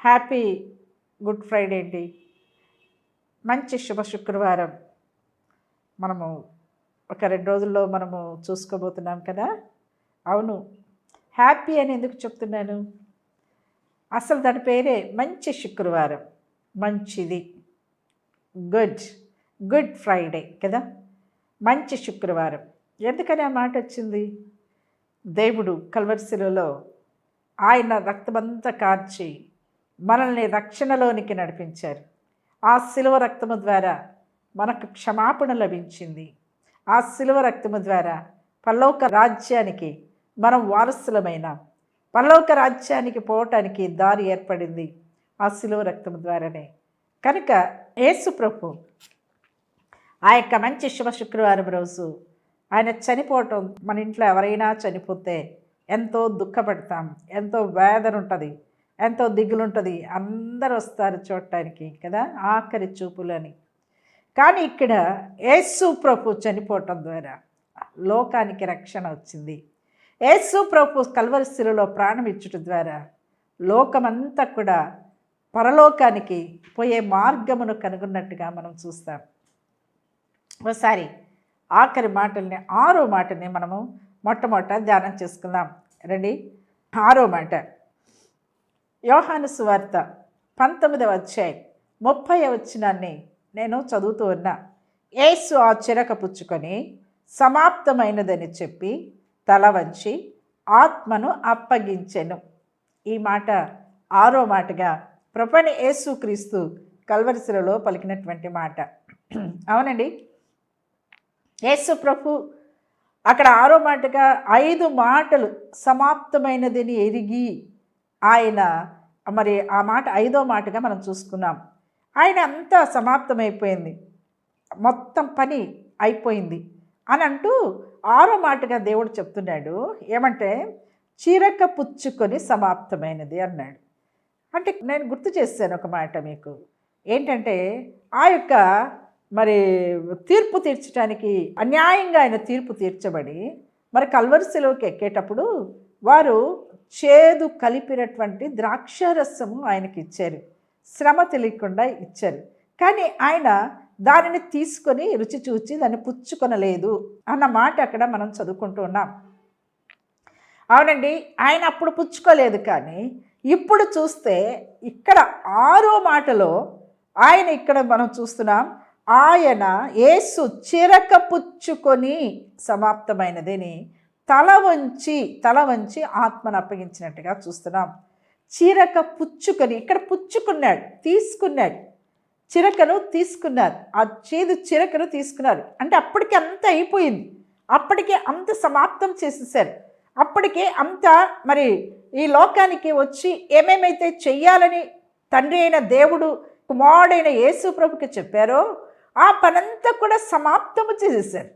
Happy good Friday అండి. మంచి శుభ శుక్రవారం. మనము ఒక రెండు రోజుల్లో మనము చూసుకోబోతున్నాం కదా? అవును. హ్యాపీ అని ఎందుకు చెప్తున్నాను? అసలు దాని పేరే మంచి శుక్రవారం. మంచిది. గుడ్. గుడ్ ఫ్రైడే కదా? మంచి శుక్రవారం. ఎందుకని ఆ మాట వచ్చింది? దేవుడు కల్వర్సిలలో ఆయన రక్తమంతా కార్చి మనల్ని రక్షణలోనికి నడిపించారు. ఆ శిలువ రక్తము ద్వారా మనకు క్షమాపణ లభించింది. ఆ శిలువ రక్తము ద్వారా పల్లోక రాజ్యానికి మనం వారసులమైన పల్లోక రాజ్యానికి పోవటానికి దారి ఏర్పడింది ఆ శిలువ రక్తము ద్వారానే. కనుక యేసు ప్రభు ఆ యొక్క మంచి శుభ శుక్రవారం రోజు ఆయన చనిపోవటం మన ఇంట్లో ఎవరైనా చనిపోతే ఎంతో దుఃఖపడతాం ఎంతో వేదన ఉంటుంది. ఎంతో దిగులుంటుంది. అందరు వస్తారు చూడటానికి కదా ఆఖరి చూపులని. కానీ ఇక్కడ యేసు ప్రభు చనిపోవటం ద్వారా లోకానికి రక్షణ వచ్చింది. యేసు ప్రభు కల్వరిశిలలో ప్రాణం ఇచ్చుట ద్వారా లోకమంతా కూడా పరలోకానికి పోయే మార్గమును కనుగొన్నట్టుగా మనం చూస్తాం. ఒకసారి ఆఖరి మాటల్ని ఆరో మాటని మనము మొట్టమొదట ధ్యానం చేసుకుందాం. రండి. ఆరో మాట. యోహాను సువార్త పంతొమ్మిదవ అధ్యాయం ముప్పై వచ్చినాన్ని నేను చదువుతూ ఉన్నా. ఏసు ఆ చిరక పుచ్చుకొని సమాప్తమైనదని చెప్పి తల వంచి ఆత్మను అప్పగించెను. ఈ మాట ఆరో మాటగా ప్రపని యేసుక్రీస్తు కల్వరిశిలలో పలికినటువంటి మాట. అవునండి? యేసు ప్రభు అక్కడ ఆరో మాటగా ఐదు మాటలు సమాప్తమైనదని ఎరిగి ఆయన మరి ఆ మాట ఐదో మాటగా మనం చూసుకున్నాం. ఆయన అంతా సమాప్తమైపోయింది. మొత్తం పని అయిపోయింది. అని అంటూ ఆరో మాటగా దేవుడు చెప్తున్నాడు. ఏమంటే చీరక పుచ్చుకొని సమాప్తమైనది అన్నాడు. అంటే నేను గుర్తు చేశాను ఒక మాట మీకు. ఏంటంటే ఆ యొక్క మరి తీర్పు తీర్చడానికి అన్యాయంగా ఆయన తీర్పు తీర్చబడి మరి కల్వరిశిలోకి ఎక్కేటప్పుడు వారు చేదు కలిపినటువంటి ద్రాక్షరసము ఆయనకి ఇచ్చారు శ్రమ తెలియకుండా ఇచ్చారు. కానీ ఆయన దానిని తీసుకొని రుచి చూచి దాన్ని పుచ్చుకొనలేదు అన్న మాట అక్కడ మనం చదువుకుంటూ ఉన్నాం. అవునండి ఆయన అప్పుడు పుచ్చుకోలేదు కానీ ఇప్పుడు చూస్తే ఇక్కడ ఆరో మాటలో ఆయన ఇక్కడ మనం చూస్తున్నాం ఆయన యేసు చిరక పుచ్చుకొని సమాప్తమైనదని తల వంచి తల వంచి ఆత్మను అప్పగించినట్టుగా చూస్తున్నాం. చిరక పుచ్చుకొని ఇక్కడ పుచ్చుకున్నాడు తీసుకున్నాడు. చిరకను తీసుకున్నారు. ఆ చేదు చిరకను తీసుకున్నారు. అంటే అప్పటికి అంత అయిపోయింది. అప్పటికే అంత సమాప్తం చేసేసారు. అప్పటికే అంత మరి ఈ లోకానికి వచ్చి ఏమేమైతే చెయ్యాలని తండ్రి అయిన దేవుడు కుమారుడైన యేసు ప్రభుకి చెప్పారో ఆ పనంతా కూడా సమాప్తము చేసేసారు.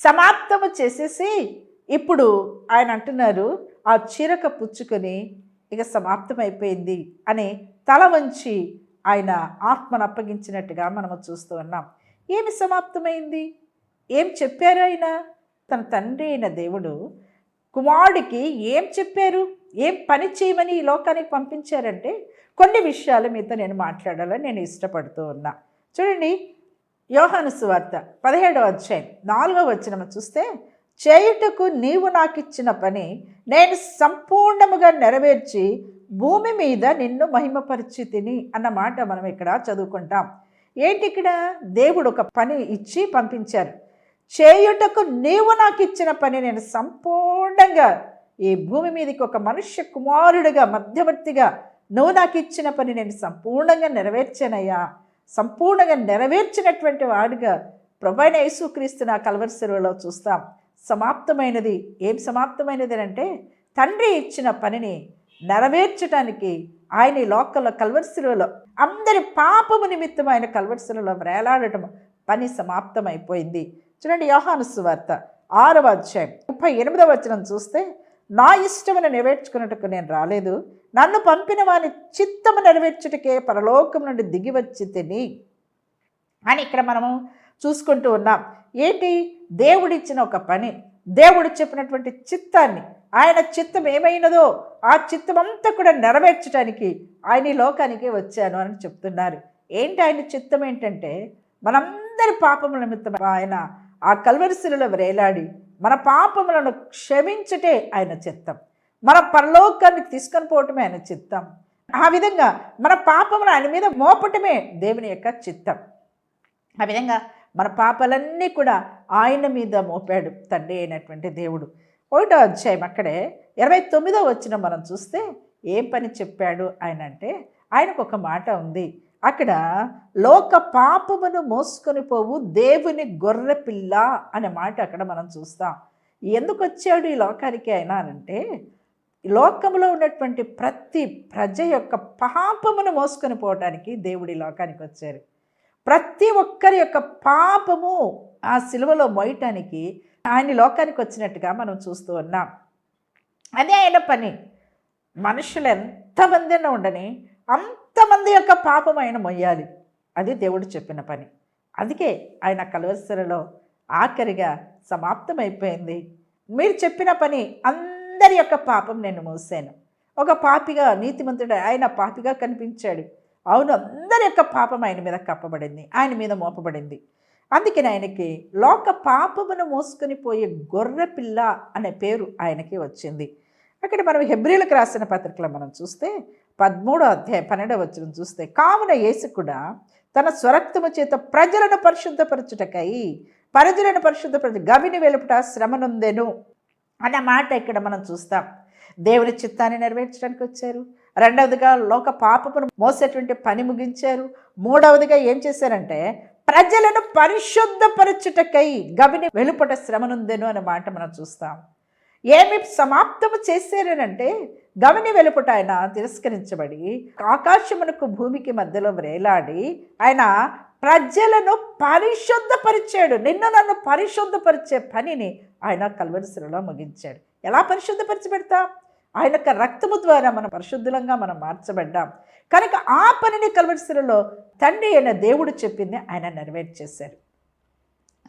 సమాప్తము చేసేసి ఇప్పుడు ఆయన అంటున్నారు ఆ చీరక పుచ్చుకొని ఇక సమాప్తమైపోయింది అని తల వంచి ఆయన ఆత్మను అప్పగించినట్టుగా మనము చూస్తూ ఉన్నాం. ఏమి సమాప్తమైంది? ఏం చెప్పారు ఆయన? తన తండ్రి అయిన దేవుడు కుమారుడికి ఏం చెప్పారు? ఏం పని చేయమని ఈ లోకానికి పంపించారంటే కొన్ని విషయాల మీతో నేను మాట్లాడాలని నేను ఇష్టపడుతూ ఉన్నా. చూడండి యోహాను సువార్త పదిహేడవ అధ్యాయం నాలుగవ వచ్చిన చూస్తే చేయుటకు నీవు నాకు ఇచ్చిన పని నేను సంపూర్ణముగా నెరవేర్చి భూమి మీద నిన్ను మహిమ పరిస్థితిని అన్నమాట మనం ఇక్కడ చదువుకుంటాం. ఏంటి ఇక్కడ? దేవుడు ఒక పని ఇచ్చి పంపించారు. చేయుటకు నీవు నాకు ఇచ్చిన పని నేను సంపూర్ణంగా ఈ భూమి మీదకి ఒక మనుష్య కుమారుడిగా మధ్యవర్తిగా నువ్వు నాకు ఇచ్చిన పని నేను సంపూర్ణంగా నెరవేర్చానయ్యా. సంపూర్ణంగా నెరవేర్చినటువంటి వాడిగా ప్రభైన యేసుక్రీస్తు నా కలవరిశిలో చూస్తాం. సమాప్తమైనది. ఏం సమాప్తమైనది అంటే తండ్రి ఇచ్చిన పనిని నెరవేర్చడానికి ఆయన ఈ లోకల్లో కల్వర్శిలలో అందరి పాపము నిమిత్తం ఆయన కల్వర్శిలలో వేలాడటం పని సమాప్తమైపోయింది. చూడండి యోహాను సువార్త ఆరవ అధ్యాయం ముప్పై ఎనిమిదవ వచనం చూస్తే నా ఇష్టమును నెరవేర్చుకున్నట్టుకు నేను రాలేదు. నన్ను పంపిన వాని చిత్తము నెరవేర్చుటకే పరలోకం నుండి దిగి వచ్చి తిని అని ఇక్కడ మనము చూసుకుంటూ ఉన్నాం. ఏంటి? దేవుడిచ్చిన ఒక పని దేవుడు చెప్పినటువంటి చిత్తాన్ని ఆయన చిత్తం ఏమైనదో ఆ చిత్తం అంతా కూడా నెరవేర్చడానికి ఆయన ఈ లోకానికి వచ్చాను అని చెప్తున్నారు. ఏంటి ఆయన చిత్తం ఏంటంటే మనందరి పాపముల నిమిత్తం ఆయన ఆ కల్వరిశిలలో వేలాడి మన పాపములను క్షమించటే ఆయన చిత్తం. మన పరలోకానికి తీసుకొని పోవటమే ఆయన చిత్తం. ఆ విధంగా మన పాపములు ఆయన మీద మోపటమే దేవుని యొక్క చిత్తం. ఆ విధంగా మన పాపలన్నీ కూడా ఆయన మీద మోపాడు తండ్రి అయినటువంటి దేవుడు. ఒకటో అధ్యాయం అక్కడే ఇరవై తొమ్మిదో వచ్చిన మనం చూస్తే ఏం పని చెప్పాడు ఆయన అంటే ఆయనకు ఒక మాట ఉంది. అక్కడ లోక పాపమును మోసుకొని పోవు దేవుని గొర్రె పిల్ల అనే మాట అక్కడ మనం చూస్తాం. ఎందుకు వచ్చాడు ఈ లోకానికి అయినా అంటే లోకంలో ఉన్నటువంటి ప్రతి ప్రజ యొక్క పాపమును మోసుకొని పోవటానికి దేవుడి లోకానికి వచ్చారు. ప్రతి ఒక్కరి యొక్క పాపము ఆ సిలువలో మోయటానికి ఆయన లోకానికి వచ్చినట్టుగా మనం చూస్తూ ఉన్నాం. అదే ఆయన పని. మనుషులు ఎంతమంది ఉండని అంతమంది యొక్క పాపం ఆయన మొయ్యాలి అది దేవుడు చెప్పిన పని. అందుకే ఆయన కలవసరలో ఆఖరిగా సమాప్తమైపోయింది. మీరు చెప్పిన పని అందరి యొక్క పాపం నేను మోసాను. ఒక పాపిగా నీతిమంతుడు ఆయన పాపిగా కనిపించాడు. అవును అందరి యొక్క పాపం ఆయన మీద కప్పబడింది ఆయన మీద మోపబడింది. అందుకని ఆయనకి లోక పాపమును మోసుకొని పోయే గొర్రెపిల్ల అనే పేరు ఆయనకి వచ్చింది. అక్కడ మనం హెబ్రిలకు రాసిన పత్రికలో మనం చూస్తే పదమూడో అధ్యాయం పన్నెండవ వచ్చిన చూస్తే కావున యేసు కూడా తన స్వరక్తము చేత ప్రజలను పరిశుద్ధపరచుటకై ప్రజలను పరిశుద్ధపరచు గవిని వెలుపుట శ్రమనుందెను అన్న మాట ఇక్కడ మనం చూస్తాం. దేవుని చిత్తాన్ని నెరవేర్చడానికి వచ్చారు. రెండవదిగా లోక పాపమును మోసేటువంటి పని ముగించారు. మూడవదిగా ఏం చేశారంటే ప్రజలను పరిశుద్ధపరచుటకై గవిని వెలుపట శ్రమనుందెను అనే మాట మనం చూస్తాం. ఏమి సమాప్తము చేశారనంటే గవిని వెలుపట ఆయన తిరస్కరించబడి ఆకాశమునకు భూమికి మధ్యలో వ్రేలాడి ఆయన ప్రజలను పరిశుద్ధపరిచాడు. నిన్ను నన్ను పరిశుద్ధపరిచే పనిని ఆయన కల్వరిశిలలో ముగించాడు. ఎలా పరిశుద్ధపరిచి పెడతాం ఆయన యొక్క రక్తము ద్వారా మనం పరిశుద్ధులంగా మనం మార్చబడ్డాం. కనుక ఆ పనిని కల్వరిశిలలో తండ్రి అయిన దేవుడు చెప్పింది ఆయన నెరవేర్చేశారు.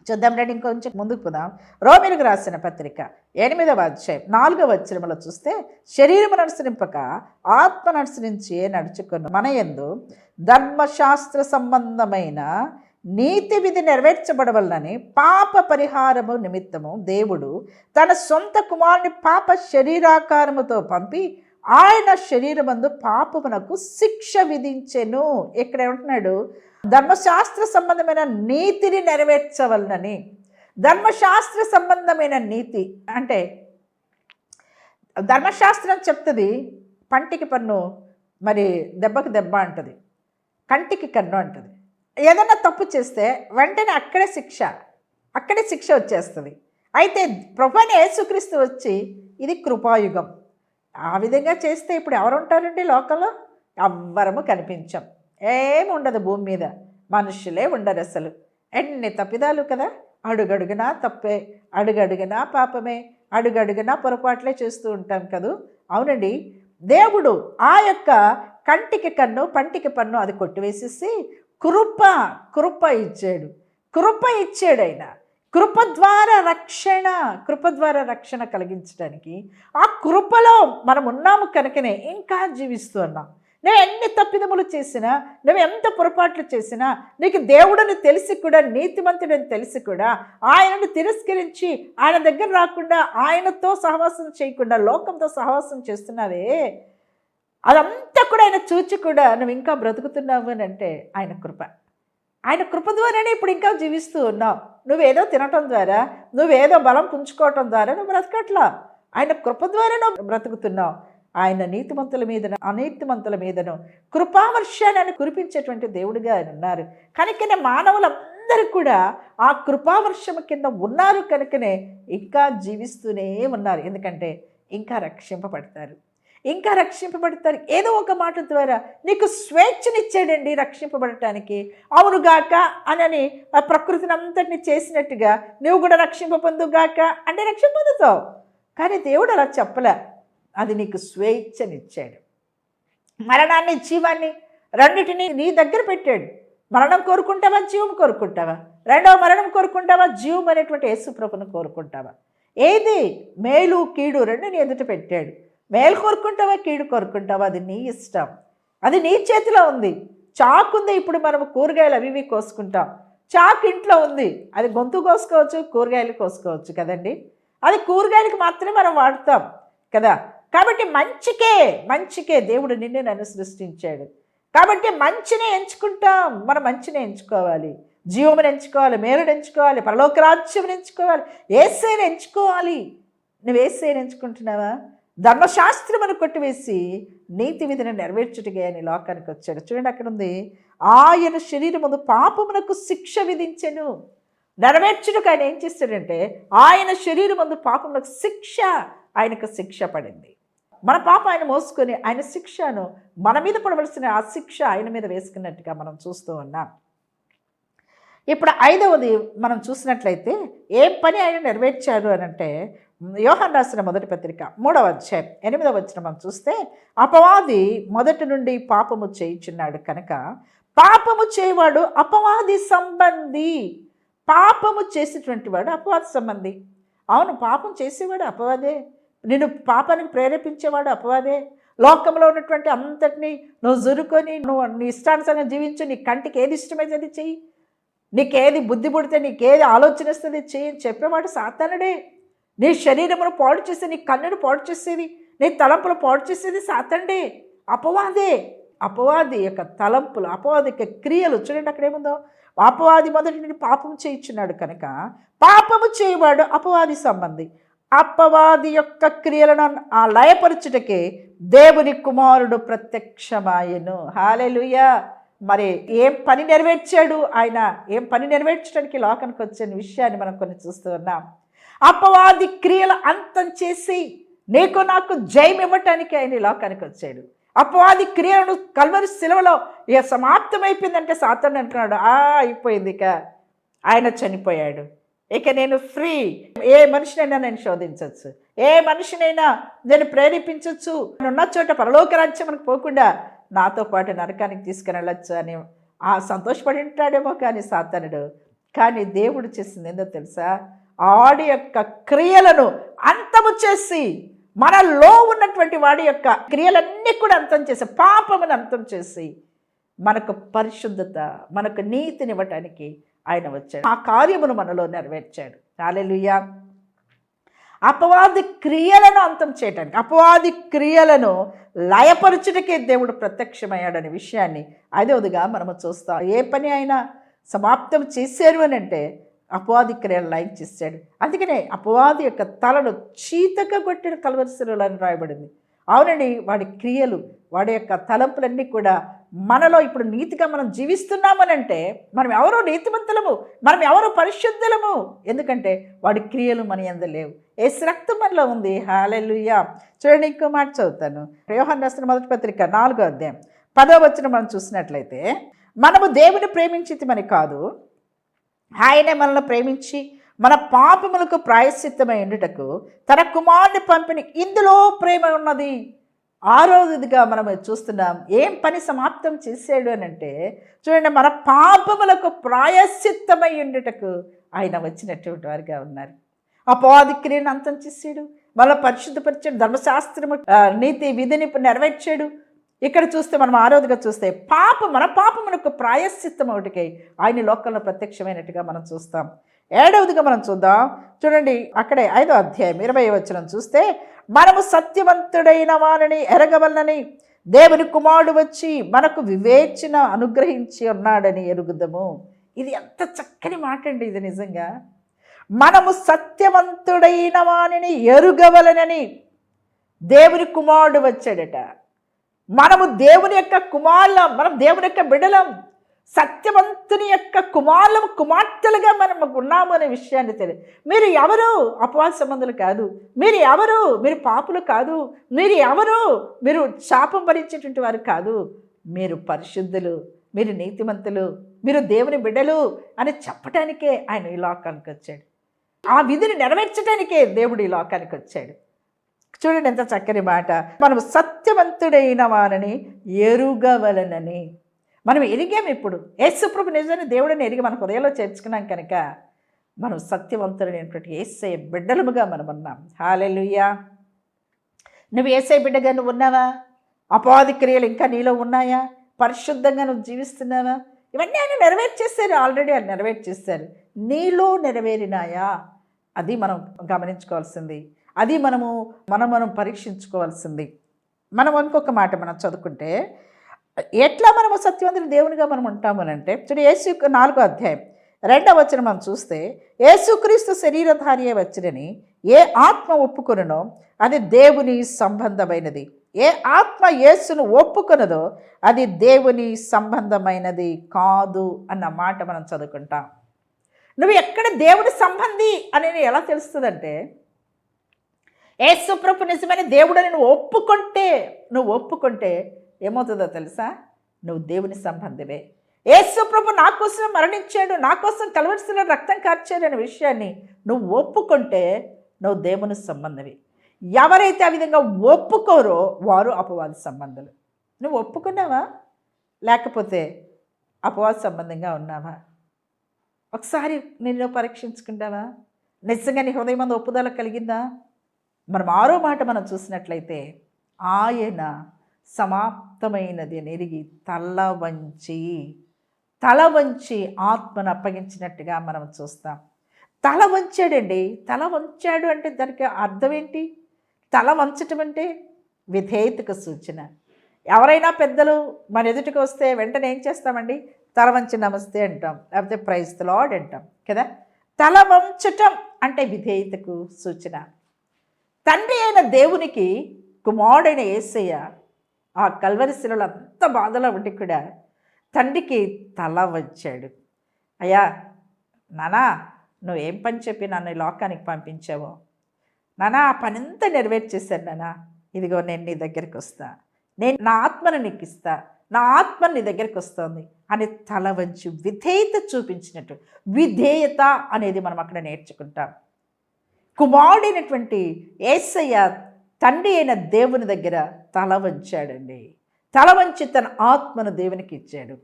చూద్దాం రండి ఇంకొంచెం ముందుకు పోదాం. రోమిలకు రాసిన పత్రిక ఎనిమిదవ అధ్యాయం నాలుగవ అధ్యయంలో చూస్తే శరీరమును అనుసరింపక ఆత్మను అనుసరించి నడుచుకున్న మన యందు ధర్మశాస్త్ర సంబంధమైన నీతి విధి నెరవేర్చబడవలనని పాప పరిహారము నిమిత్తము దేవుడు తన సొంత కుమారుని పాప శరీరాకారముతో పంపి ఆయన శరీరమందు పాపమునకు శిక్ష విధించెను. ఇక్కడ ఏమంటున్నాడు? ధర్మశాస్త్ర సంబంధమైన నీతిని నెరవేర్చవలనని. ధర్మశాస్త్ర సంబంధమైన నీతి అంటే ధర్మశాస్త్రం చెప్తుంది పంటికి పన్ను మరి దెబ్బకి దెబ్బ అంటుంది కంటికి కన్ను అంటుంది. ఏదైనా తప్పు చేస్తే వెంటనే అక్కడే శిక్ష అక్కడే శిక్ష వచ్చేస్తుంది. అయితే ప్రభాని యేసుక్రీస్తు వచ్చి ఇది కృపాయుగం. ఆ విధంగా చేస్తే ఇప్పుడు ఎవరు ఉంటారండి లోకంలో? ఎవ్వరము కనిపించం. ఏమి ఉండదు భూమి మీద. మనుషులే ఉండరు అసలు. ఎన్ని తప్పిదాలు కదా? అడుగడుగునా తప్పే అడుగడుగునా పాపమే అడుగడుగునా పొరపాట్లే చేస్తూ ఉంటాం కదూ? అవునండి. దేవుడు ఆ యొక్క కంటికి కన్ను పంటికి పన్ను అది కొట్టివేసేసి కృప కృప ఇచ్చాడు. కృప ఇచ్చాడు ఆయన కృప ద్వారా రక్షణ కృప ద్వారా రక్షణ కలిగించడానికి ఆ కృపలో మనం ఉన్నాము కనుకనే ఇంకా జీవిస్తూ ఉన్నాం. నువ్వు ఎన్ని తప్పిదములు చేసినా నువ్వు ఎంత పొరపాట్లు చేసినా నీకు దేవుడని తెలిసి కూడా నీతిమంతుడని తెలిసి కూడా ఆయనను తిరస్కరించి ఆయన దగ్గర రాకుండా ఆయనతో సహవాసం చేయకుండా లోకంతో సహవాసం చేస్తున్నావే. అదంతా కూడా ఆయన చూచి కూడా నువ్వు ఇంకా బ్రతుకుతున్నావు అని అంటే ఆయన కృప. ఆయన కృప ద్వారానే ఇప్పుడు ఇంకా జీవిస్తూ ఉన్నావు. నువ్వేదో తినటం ద్వారా నువ్వేదో బలం పుంజుకోవటం ద్వారా నువ్వు బ్రతకట్లా. ఆయన కృప ద్వారా నువ్వు బ్రతుకుతున్నావు. ఆయన నీతిమంతుల మీదను అనీతిమంతుల మీదను కృపావర్షాన్ని కురిపించేటువంటి దేవుడిగా ఆయన ఉన్నారు. కనుకనే మానవులందరూ కూడా ఆ కృపావర్షం కింద ఉన్నారు కనుకనే ఇంకా జీవిస్తూనే ఉన్నారు. ఎందుకంటే ఇంకా రక్షింపబడతారు. ఇంకా రక్షింపబడతారు ఏదో ఒక మాట ద్వారా నీకు స్వేచ్ఛనిచ్చాడండి రక్షింపబడటానికి. అవునుగాక అనని ఆ ప్రకృతిని అంతటిని చేసినట్టుగా నువ్వు కూడా రక్షింపబొందుగాక అంటే రక్షణ పొందుతావు. కానీ దేవుడు అలా చెప్పలే. అది నీకు స్వేచ్ఛనిచ్చాడు. మరణాన్ని జీవాన్ని రెండిటిని నీ దగ్గర పెట్టాడు. మరణం కోరుకుంటావా జీవం కోరుకుంటావా? రెండవ మరణం కోరుకుంటావా జీవం అనేటువంటి యేసుప్రభును కోరుకుంటావా? ఏది? మేలు కీడు రెండు నీ ఎదుట పెట్టాడు. మేలు కోరుకుంటావా కీడు కోరుకుంటావా? అది నీ ఇష్టం. అది నీ చేతిలో ఉంది. చాకు ఉంది ఇప్పుడు మనం కూరగాయలు అవి ఇవి కోసుకుంటాం. చాకు ఇంట్లో ఉంది. అది గొంతు కోసుకోవచ్చు కూరగాయలు కోసుకోవచ్చు కదండి. అది కూరగాయలకు మాత్రమే మనం వాడతాం కదా. కాబట్టి మంచికే మంచికే దేవుడు నిన్ను నన్ను సృష్టించాడు. కాబట్టి మంచినే ఎంచుకుంటాం. మనం మంచినే ఎంచుకోవాలి. జీవమును ఎంచుకోవాలి మేలుని ఎంచుకోవాలి పరలోకరాజ్యం ఎంచుకోవాలి. ఏసైని ఎంచుకోవాలి. నువ్వు ఏసైని ఎంచుకుంటున్నావా? ధర్మశాస్త్రమును కొట్టివేసి నీతి విధిని నెరవేర్చుటగా అని లోకానికి వచ్చాడు. చూడండి అక్కడ ఉంది ఆయన శరీరముందు పాపమునకు శిక్ష విధించెను. నెరవేర్చుటకు ఆయన ఏం చేస్తాడంటే ఆయన శరీరమందు పాపమునకు శిక్ష ఆయనకు శిక్ష పడింది. మన పాప ఆయన మోసుకొని ఆయన శిక్షను మన మీద పడవలసిన ఆ శిక్ష ఆయన మీద వేసుకున్నట్టుగా మనం చూస్తూ ఉన్నాం. ఇప్పుడు ఐదవది మనం చూసినట్లయితే ఏ పని ఆయన నెరవేర్చారు అని అంటే యోహన్ రాసిన మొదటి పత్రిక మూడవ అధ్యాయం ఎనిమిదవ వచ్చిన మనం చూస్తే అపవాది మొదటి నుండి పాపము చేయించున్నాడు కనుక పాపము చేయవాడు అపవాది సంబంధి. పాపము చేసేటువంటి వాడు అపవాది సంబంధి. అవును పాపం చేసేవాడు అపవాదే. నిన్ను పాపానికి ప్రేరేపించేవాడు అపవాదే. లోకంలో ఉన్నటువంటి అంతటిని నువ్వు జురుకొని నువ్వు నీ ఇష్టానుసారంగా జీవించు నీ కంటికి ఏది ఇష్టమైతే అది చెయ్యి. నీకేది బుద్ధి పుడితే నీకేది ఆలోచన ఇస్తుంది చెయ్యి చెప్పేవాడు సాతానుడే. నీ శరీరమును పాడు చేసేది నీ కన్నును పాడు చేసేది నీ తలంపులు పాడు చేసేది సాతండే అపవాదే. అపవాది యొక్క తలంపులు అపవాది యొక్క క్రియలు చూడండి అక్కడ ఏముందో? అపవాది మొదటి నుండి పాపం చేయించున్నాడు కనుక పాపము చేయవాడు అపవాది సంబంధి. అపవాది యొక్క క్రియలను ఆ లయపరచుటకే దేవుని కుమారుడు ప్రత్యక్షమాయను. హాలెలుయా! మరి ఏం పని నెరవేర్చాడు? ఆయన ఏం పని నెరవేర్చడానికి లోకానికి వచ్చిన విషయాన్ని మనం కొన్ని చూస్తూ ఉన్నాం. అపవాది క్రియలు అంతం చేసి నీకు నాకు జయం ఇవ్వటానికి ఆయన ఈ లోకానికి వచ్చాడు. అపవాది క్రియలను కల్వరి శిలవలో ఇక సమాప్తమైపోయిందంటే సాతాను అంటున్నాడు. ఆ అయిపోయింది ఇక. ఆయన చనిపోయాడు. ఇక నేను ఫ్రీ ఏ మనిషినైనా నేను శోధించవచ్చు ఏ మనిషినైనా నేను ప్రేరేపించవచ్చు ఉన్న చోట పరలోక రాజ్యం పోకుండా నాతో పాటు నరకానికి తీసుకుని వెళ్ళొచ్చు అని ఆ సంతోషపడి ఉంటాడేమో కానీ సాతానుడు. కానీ దేవుడు చేసింది ఏందో తెలుసా? ఆడి యొక్క క్రియలను అంతము చేసి మనలో ఉన్నటువంటి వాడి యొక్క క్రియలన్నీ కూడా అంతం చేసి పాపమును అంతం చేసి మనకు పరిశుద్ధత మనకు నీతినివ్వటానికి ఆయన వచ్చాడు. ఆ కార్యమును మనలో నెరవేర్చాడు. కాలేలుయ్యా అపవాది క్రియలను అంతం చేయటానికి అపవాది క్రియలను లయపరచుటకే దేవుడు ప్రత్యక్షమయ్యాడనే విషయాన్ని అదేవిధంగా మనము చూస్తాం. ఏ పని అయినా సమాప్తం చేశారు అని అంటే అపవాది క్రియలు లైక్ చేశాడు. అందుకనే అపవాది యొక్క తలను చీతక కొట్టిన కలవరిశిలో అని రాయబడింది. అవునండి వాడి క్రియలు వాడి యొక్క తలంపులన్నీ కూడా మనలో ఇప్పుడు నీతిగా మనం జీవిస్తున్నామనంటే మనం ఎవరో నీతిమంతులము మనం ఎవరో పరిశుద్ధులము. ఎందుకంటే వాడి క్రియలు మన ఎందు లేవు. ఏ రక్తం మనలో ఉంది. హాలెలుయ్యా చూడండి ఇంకో మాట చదువుతాను. యోహన్ రాసిన మొదటి పత్రిక నాలుగో అధ్యాయం. పదో వచ్చిన మనం చూసినట్లయితే మనము దేవుని ప్రేమించితమని కాదు ఆయనే మనల్ని ప్రేమించి మన పాపములకు ప్రాయశ్చిత్తమై ఉండుటకు తన కుమారుని పంపిణీ ఇందులో ప్రేమ ఉన్నది. ఆరోదిగా మనం చూస్తున్నాం ఏం పని సమాప్తం చేసాడు అని అంటే చూడండి మన పాపములకు ప్రాయశ్చిత్తమై ఉండుటకు ఆయన వచ్చినటువంటి వారిగా ఉన్నారు. అపవాది క్రియను అంతం చేసాడు మళ్ళీ పరిశుద్ధపరిచాడు ధర్మశాస్త్రము నీతి విధిని నెరవేర్చాడు ఇక్కడ చూస్తే మనం ఆరోదిగా చూస్తే పాప మన పాపమునకు ప్రాయశ్చిత్తం ఒకటికై ఆయన లోకంలో ప్రత్యక్షమైనట్టుగా మనం చూస్తాం. ఏడవదిగా మనం చూద్దాం. చూడండి అక్కడే ఐదో అధ్యాయం ఇరవై వచ్చిన చూస్తే మనము సత్యవంతుడైన వారిని ఎరగవలనని దేవుని కుమారుడు వచ్చి మనకు వివేచన అనుగ్రహించి ఉన్నాడని ఎరుగుదము. ఇది ఎంత చక్కని మాట అండి ఇది నిజంగా. మనము సత్యవంతుడైన వానిని ఎరుగవలనని దేవుని కుమారుడు వచ్చాడట. మనము దేవుని యొక్క కుమారులం మనం దేవుని యొక్క బిడలం సత్యవంతుని యొక్క కుమారులం కుమార్తెలుగా మనం ఉన్నాము అనే విషయాన్ని తెలియదు మీరు ఎవరు? అపవాద సంబంధులు కాదు. మీరు ఎవరు? మీరు పాపులు కాదు. మీరు ఎవరు? మీరు శాపం భరించేటువంటి వారు కాదు. మీరు పరిశుద్ధులు మీరు నీతిమంతులు మీరు దేవుని బిడ్డలు అని చెప్పటానికే ఆయన ఈ లోకానికి వచ్చాడు. ఆ విధిని నెరవేర్చడానికే దేవుడు ఈ లోకానికి వచ్చాడు. చూడండి ఎంత చక్కని మాట. మనం సత్యవంతుడైన వారిని ఎరుగవలనని. మనం ఎరిగాం ఇప్పుడు. యేసుప్రభు నిజాన్ని దేవుడిని ఎరిగి మన హృదయంలో చేర్చుకున్నాం కనుక మనం సత్యవంతుడైనటువంటి ఏసై బిడ్డలముగా మనం ఉన్నాం. హాలెలుయ్యా నువ్వు ఏసై బిడ్డగా నువ్వు ఉన్నావా? అపాధి క్రియలు ఇంకా నీలో ఉన్నాయా? పరిశుద్ధంగా నువ్వు జీవిస్తున్నావా? ఇవన్నీ ఆయన నెరవేర్చేస్తారు ఆల్రెడీ ఆయన నెరవేర్చేస్తారు నీలో నెరవేరినాయా? అది మనం గమనించుకోవాల్సింది. అది మనము మనం మనం పరీక్షించుకోవాల్సింది. మనం ఇంకొక మాట మనం చదువుకుంటే ఎట్లా మనము సత్యవంతులు దేవునిగా మనం ఉంటాము అని అంటే చూడు యేసు నాలుగో అధ్యాయం రెండవ వచ్చిన మనం చూస్తే యేసుక్రీస్తు శరీరధారియే వచ్చినని ఏ ఆత్మ ఒప్పుకొనో అది దేవుని సంబంధమైనది. ఏ ఆత్మ యేసును ఒప్పుకొనదో అది దేవుని సంబంధమైనది కాదు అన్న మాట మనం చదువుకుంటాం. నువ్వు ఎక్కడ దేవుని సంబంధి అనేది ఎలా తెలుస్తుందంటే ఏసుప్రభు నిజమైన దేవుడని నువ్వు ఒప్పుకుంటే నువ్వు ఒప్పుకుంటే ఏమవుతుందో తెలుసా? నువ్వు దేవుని సంబంధమే ఏసుప్రభు నా కోసం మరణించాడు నా కోసం కలవరిసిన రక్తం కార్చాడు అనే విషయాన్ని నువ్వు ఒప్పుకుంటే నువ్వు దేవుని సంబంధమే ఎవరైతే ఆ విధంగా ఒప్పుకోరో వారు అపవాది సంబంధాలు. నువ్వు ఒప్పుకున్నావా? లేకపోతే అపవాద సంబంధంగా ఉన్నావా? ఒకసారి నిన్ను పరీక్షించుకుంటావా? నిజంగా నీ హృదయం అందు ఒప్పుదల కలిగిందా? మనం ఆరో మాట మనం చూసినట్లయితే ఆయన సమాప్తమైనది ఎరిగి తల వంచి తల వంచి ఆత్మను అప్పగించినట్టుగా మనం చూస్తాం. తల వంచాడండి. తల వంచాడు అంటే దానికి అర్థం ఏంటి? తల వంచటం అంటే విధేయతకు సూచన. ఎవరైనా పెద్దలు మన ఎదుటికి వస్తే వెంటనే ఏం చేస్తామండి? తల వంచి నమస్తే అంటాం. లేకపోతే ప్రైజ్ లాడ్ అంటాం. కదా? తల వంచటం అంటే విధేయతకు సూచన. తండ్రి అయిన దేవునికి కుమారుడైన ఏసయ్య ఆ కల్వరిశిలలో అంత బాధలో ఉండి కూడా తండ్రికి తల వచ్చాడు అయ్యా నానా నువ్వేం పని చెప్పి నన్ను ఈ లోకానికి పంపించావో? నానా ఆ పనంతా నెరవేర్చేశాను నానా. ఇదిగో నేను నీ దగ్గరికి వస్తా. నేను నా ఆత్మను నీకు ఇస్తా. నా ఆత్మ నీ దగ్గరికి వస్తుంది అని తల వంచి విధేయత చూపించినట్టు. విధేయత అనేది మనం అక్కడ నేర్చుకుంటాం. కుమారుడైనటువంటి ఏసయ్య తండ్రి అయిన దేవుని దగ్గర తల వంచాడండి. తల వంచి తన ఆత్మను దేవునికి ఇచ్చాడు.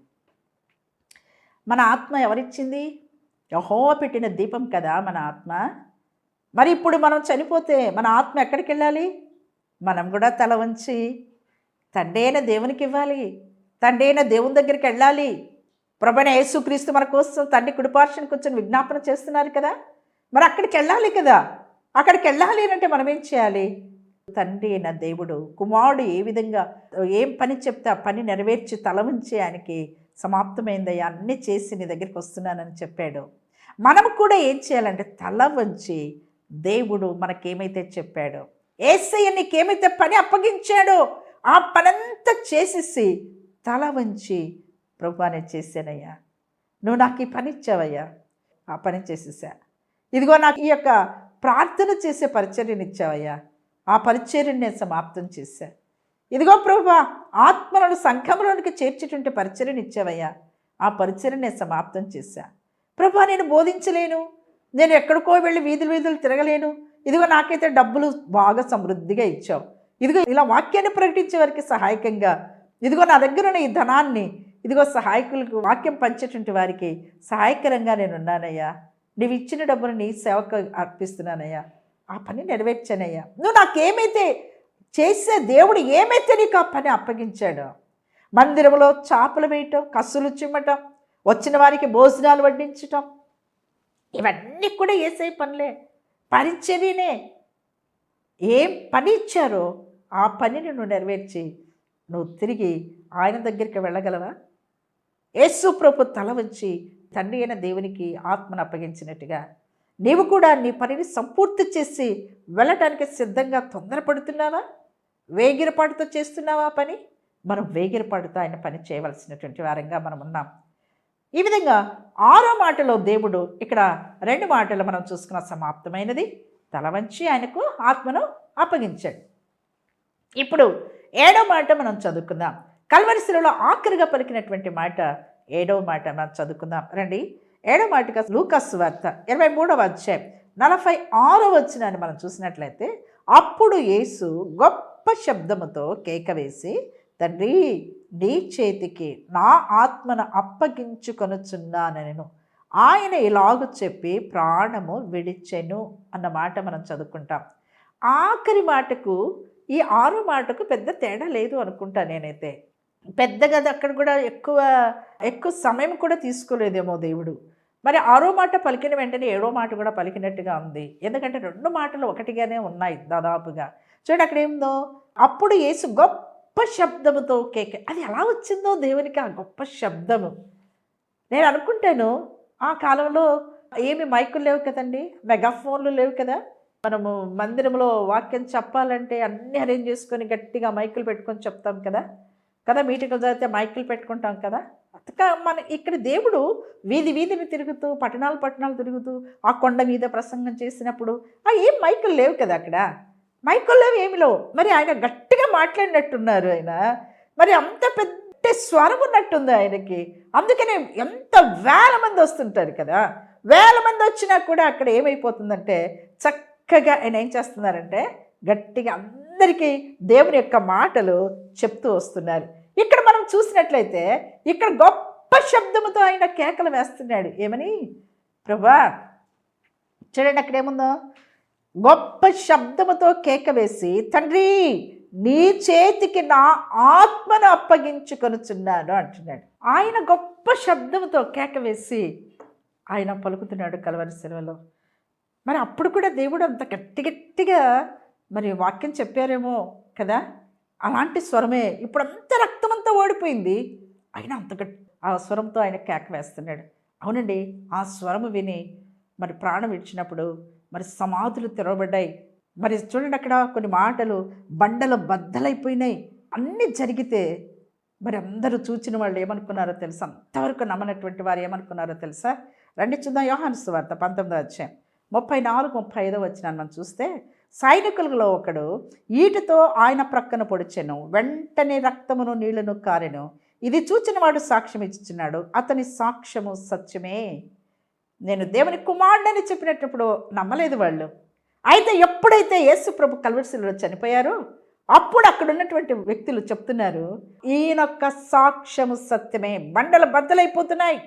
మన ఆత్మ ఎవరిచ్చింది? యహో పెట్టిన దీపం కదా మన ఆత్మ. మరి ఇప్పుడు మనం చనిపోతే మన ఆత్మ ఎక్కడికి వెళ్ళాలి? మనం కూడా తల వంచి తండ్రి అయిన దేవునికి ఇవ్వాలి. తండ్రి అయిన దేవుని దగ్గరికి వెళ్ళాలి. ప్రభణ యేసుక్రీస్తు మన కోసం తండ్రి కుడిపార్శ్వని కూర్చొని విజ్ఞాపన చేస్తున్నారు కదా. మరి అక్కడికి వెళ్ళాలి కదా. అక్కడికి వెళ్ళాలి అంటే మనం ఏం చేయాలి? తండ్రి అయిన దేవుడు కుమారుడు ఏ విధంగా ఏం పని చెప్తే ఆ పని నెరవేర్చి తల ఉంచి ఆయనకి సమాప్తమైందయ్యా అన్నీ చేసి నీ దగ్గరికి వస్తున్నానని చెప్పాడు. మనం కూడా ఏం చేయాలంటే తల వంచి దేవుడు మనకేమైతే చెప్పాడో ఏసయ్య నీకేమైతే పని అప్పగించాడో ఆ పనంతా చేసేసి తల వంచి ప్రభు నేను చేశానయ్యా. నువ్వు నాకు ఈ పని ఇచ్చావయ్యా. ఆ పని చేసేసా. ఇదిగో నాకు ఈ యొక్క ప్రార్థన చేసే పరిచర్యను ఇచ్చావయ్యా ఆ పరిచర్యను నేను సమాప్తం చేశా. ఇదిగో ప్రభా ఆత్మలను సంఘంలోనికి చేర్చేటువంటి పరిచర్యను ఇచ్చావయ్యా ఆ పరిచర్యను నేను సమాప్తం చేశా. ప్రభా నేను బోధించలేను. నేను ఎక్కడికో వెళ్ళి వీధులు వీధులు తిరగలేను. ఇదిగో నాకైతే డబ్బులు బాగా సమృద్ధిగా ఇచ్చావు. ఇదిగో ఇలా వాక్యాన్ని ప్రకటించే వారికి సహాయకంగా ఇదిగో నా దగ్గర ఉన్న ఈ ధనాన్ని ఇదిగో సహాయకులకు వాక్యం పంచేటువంటి వారికి సహాయకరంగా నేను నువ్వు ఇచ్చిన డబ్బును నీ సేవకు అర్పిస్తున్నానయ్యా. ఆ పని నెరవేర్చానయ్యా. నువ్వు నాకేమైతే చేసే దేవుడు ఏమైతే నీకు ఆ పని అప్పగించాడో మందిరంలో చాపలు వేయటం కస్సులు చిమ్మటం వచ్చిన వారికి భోజనాలు వడ్డించటం ఇవన్నీ కూడా వేసే పనులే. పరిచర్యనే ఏం పని ఇచ్చారో ఆ పనిని నువ్వు నెరవేర్చి నువ్వు తిరిగి ఆయన దగ్గరికి వెళ్ళగలవా? యేసు ప్రభు తల వంచి తండ్రి అయిన దేవునికి ఆత్మను అప్పగించినట్టుగా నీవు కూడా నీ పనిని సంపూర్తి చేసి వెళ్ళటానికి సిద్ధంగా తొందరపడుతున్నావా? వేగిరపాటుతో చేస్తున్నావా పని? మనం వేగిరపాటుతో ఆయన పని చేయవలసినటువంటి వారంగా మనం ఉన్నాం. ఈ విధంగా ఆరో మాటలో దేవుడు ఇక్కడ రెండు మాటలు మనం చూసుకున్న సమాప్తమైనది. తల వంచి ఆయనకు ఆత్మను అప్పగించాడు. ఇప్పుడు ఏడో మాట మనం చదువుకుందాం. కల్వరిశిలలో ఆఖరిగా పలికినటువంటి మాట ఏడవ మాట మనం చదువుకుందాం. రండి. ఏడవ మాటగా లూకస్ వార్త ఇరవై మూడవ అధ్యాయం నలభై ఆరో వచ్చినాన్ని మనం చూసినట్లయితే అప్పుడు యేసు గొప్ప శబ్దముతో కేక వేసి తండ్రి నీ చేతికి నా ఆత్మను అప్పగించుకొనుచున్నాను ఆయన ఇలాగు చెప్పి ప్రాణము విడిచెను అన్న మాట మనం చదువుకుంటాం. ఆఖరి మాటకు ఈ ఆరు మాటకు పెద్ద తేడా లేదు అనుకుంటా నేనైతే. పెద్దగా అక్కడ కూడా ఎక్కువ ఎక్కువ సమయం కూడా తీసుకోలేదేమో దేవుడు. మరి ఆరో మాట పలికిన వెంటనే ఏడో మాట కూడా పలికినట్టుగా ఉంది. ఎందుకంటే రెండు మాటలు ఒకటిగానే ఉన్నాయి దాదాపుగా. చూడండి అక్కడ ఏందో అప్పుడు యేసు గొప్ప శబ్దముతో కేక అది ఎలా వచ్చిందో దేవునికి ఆ గొప్ప శబ్దము. నేను అనుకుంటాను ఆ కాలంలో ఏమి మైకులు లేవు కదండి? మెగాఫోన్లు లేవు కదా? మనము మందిరంలో వాక్యం చెప్పాలంటే అన్నీ అరేంజ్ చేసుకొని గట్టిగా మైకులు పెట్టుకొని చెప్తాం కదా? కదా మీటికలు జరిగితే మైకులు పెట్టుకుంటాం కదా. అతక మన ఇక్కడ దేవుడు వీధి వీధిని తిరుగుతూ పట్టణాలు పట్టణాలు తిరుగుతూ ఆ కొండ మీద ప్రసంగం చేసినప్పుడు ఆ ఏం మైకులు లేవు కదా అక్కడ. మైకులు లేవు ఏమి లేవు. మరి ఆయన గట్టిగా మాట్లాడినట్టున్నారు ఆయన. మరి అంత పెద్ద స్వరం ఉన్నట్టుంది ఆయనకి. అందుకనే ఎంత వేల మంది వస్తుంటారు కదా. వేల మంది వచ్చినా కూడా అక్కడ ఏమైపోతుందంటే చక్కగా ఆయన ఏం చేస్తున్నారంటే గట్టిగా అందరికీ దేవుని యొక్క మాటలు చెప్తూ వస్తున్నారు. ఇక్కడ మనం చూసినట్లయితే ఇక్కడ గొప్ప శబ్దముతో ఆయన కేకలు వేస్తున్నాడు. ఏమని? ప్రభా చూడండి అక్కడ ఏముందో? గొప్ప శబ్దముతో కేక వేసి తండ్రి నీ చేతికి నా ఆత్మను అప్పగించుకొనుచున్నాను అంటున్నాడు. ఆయన గొప్ప శబ్దముతో కేక వేసి ఆయన పలుకుతున్నాడు కలవరి సెలవులో. మరి అప్పుడు కూడా దేవుడు అంత గట్టి గట్టిగా మరి వాక్యం చెప్పారేమో కదా? అలాంటి స్వరమే ఇప్పుడు అంత రక్తం అంతా ఓడిపోయింది. అయినా అంత ఆ స్వరంతో ఆయన కేక వేస్తున్నాడు. అవునండి ఆ స్వరము విని మరి ప్రాణం విడిచినప్పుడు మరి సమాధులు తెరవబడ్డాయి. మరి చూడండి అక్కడ కొన్ని మాటలు బండలు బద్దలైపోయినాయి. అన్నీ జరిగితే మరి అందరూ చూచిన వాళ్ళు ఏమనుకున్నారో తెలుసా? అంతవరకు నమ్మనటువంటి వారు ఏమనుకున్నారో తెలుసా? రండి చూద్దాం యోహాను సువార్త పంతొమ్మిదో వచ్చాం ముప్పై నాలుగు ముప్పై ఐదో వచ్చినాను మనం చూస్తే సైనికులలో ఒకడు ఈటుతో ఆయన ప్రక్కన పొడిచెను వెంటనే రక్తమును నీళ్ళను కారెను. ఇది చూచిన వాడు సాక్ష్యం ఇచ్చుచున్నాడు అతని సాక్ష్యము సత్యమే. నేను దేవుని కుమారుడని చెప్పినప్పుడు నమ్మలేదు వాళ్ళు. అయితే ఎప్పుడైతే యేసు ప్రభు కల్వర్సిలో చనిపోయారో అప్పుడు అక్కడ ఉన్నటువంటి వ్యక్తులు చెప్తున్నారు ఈయనొక్క సాక్ష్యము సత్యమే. బండలు బద్దలైపోతున్నాయి.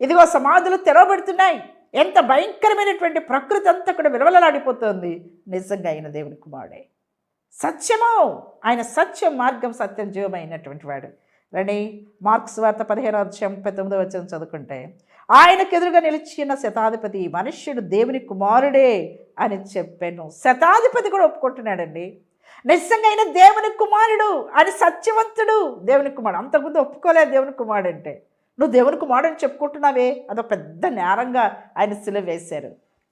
ఇదిగో సమాధులు తెరవబడుతున్నాయి. ఎంత భయంకరమైనటువంటి ప్రకృతి అంతా కూడా విలవలలాడిపోతుంది. నిజంగా ఆయన దేవుని కుమారుడే. సత్యము! ఆయన సత్యం మార్గం సత్యం జీవమైనటువంటి వాడు. రండి మార్క్స్ వార్త పదిహేను అధ్యాయం పంతొమ్మిదో వచ్చిన చదువుకుంటే ఆయనకు ఎదురుగా నిలిచిన శతాధిపతి మనుష్యుడు దేవుని కుమారుడే అని చెప్పాను. శతాధిపతి కూడా ఒప్పుకుంటున్నాడండి. నిజంగా ఆయన దేవుని కుమారుడు అని సత్యవంతుడు దేవుని కుమారుడు. అంతకుముందు ఒప్పుకోలేదు దేవుని కుమారుడు అంటే. నువ్వు దేవుని కుమారుడు చెప్పుకుంటున్నావే? అదొక పెద్ద నేరంగా ఆయన సిలువ వేశారు.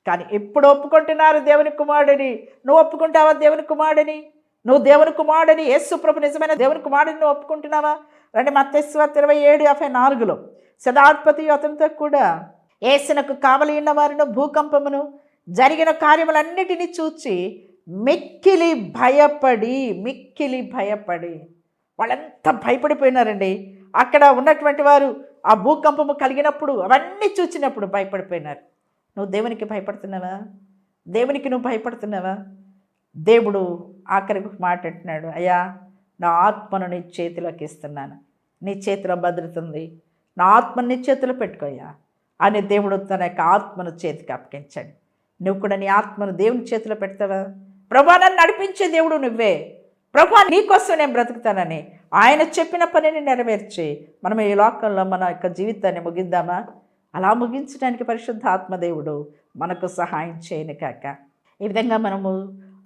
కానీ ఎప్పుడు ఒప్పుకుంటున్నారు దేవుని కుమారుడిని? నువ్వు ఒప్పుకుంటావా దేవుని కుమారుడిని? నువ్వు దేవుని కుమారుడిని యేసు ప్రభు నిజమైన దేవుని కుమారుడిని నువ్వు ఒప్పుకుంటున్నావా? రండి మత్తేశ్వర ఇరవై ఏడు యాభై నాలుగులో. శతాధిపతి అతనితో కూడా ఏసినకు కావలి వారిను భూకంపమును జరిగిన కార్యములన్నిటినీ చూచి మిక్కిలి భయపడి మిక్కిలి భయపడి. వాళ్ళంతా భయపడిపోయినారండి. అక్కడ ఉన్నటువంటి వారు ఆ భూకంపము కలిగినప్పుడు అవన్నీ చూచినప్పుడు భయపడిపోయినారు. నువ్వు దేవునికి భయపడుతున్నావా? దేవునికి నువ్వు భయపడుతున్నావా? దేవుడు ఆఖరికి ఒక మాట అంటున్నాడు అయ్యా నా ఆత్మను నీ చేతిలోకి ఇస్తున్నాను. నీ చేతిలో భద్రతుంది నా ఆత్మను నీ చేతిలో పెట్టుకోయ్యా అని దేవుడు తన యొక్క ఆత్మను చేతికి అప్పగించాడు. నువ్వు కూడా నీ ఆత్మను దేవుని చేతిలో పెడతావా? ప్రభా నన్ను నడిపించే దేవుడు నువ్వే. ప్రభా నీకోసం నేను బ్రతుకుతానని ఆయన చెప్పిన పనిని నెరవేర్చి మనం ఈ లోకంలో మన యొక్క జీవితాన్ని ముగిద్దామా? అలా ముగించడానికి పరిశుద్ధ ఆత్మదేవుడు మనకు సహాయం చేయను కాక. ఈ విధంగా మనము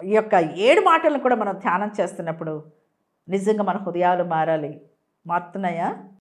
ఈ యొక్క ఏడు మాటలను కూడా మనం ధ్యానం చేస్తున్నప్పుడు నిజంగా మన హృదయాలు మారాలి. మారుతున్నాయా?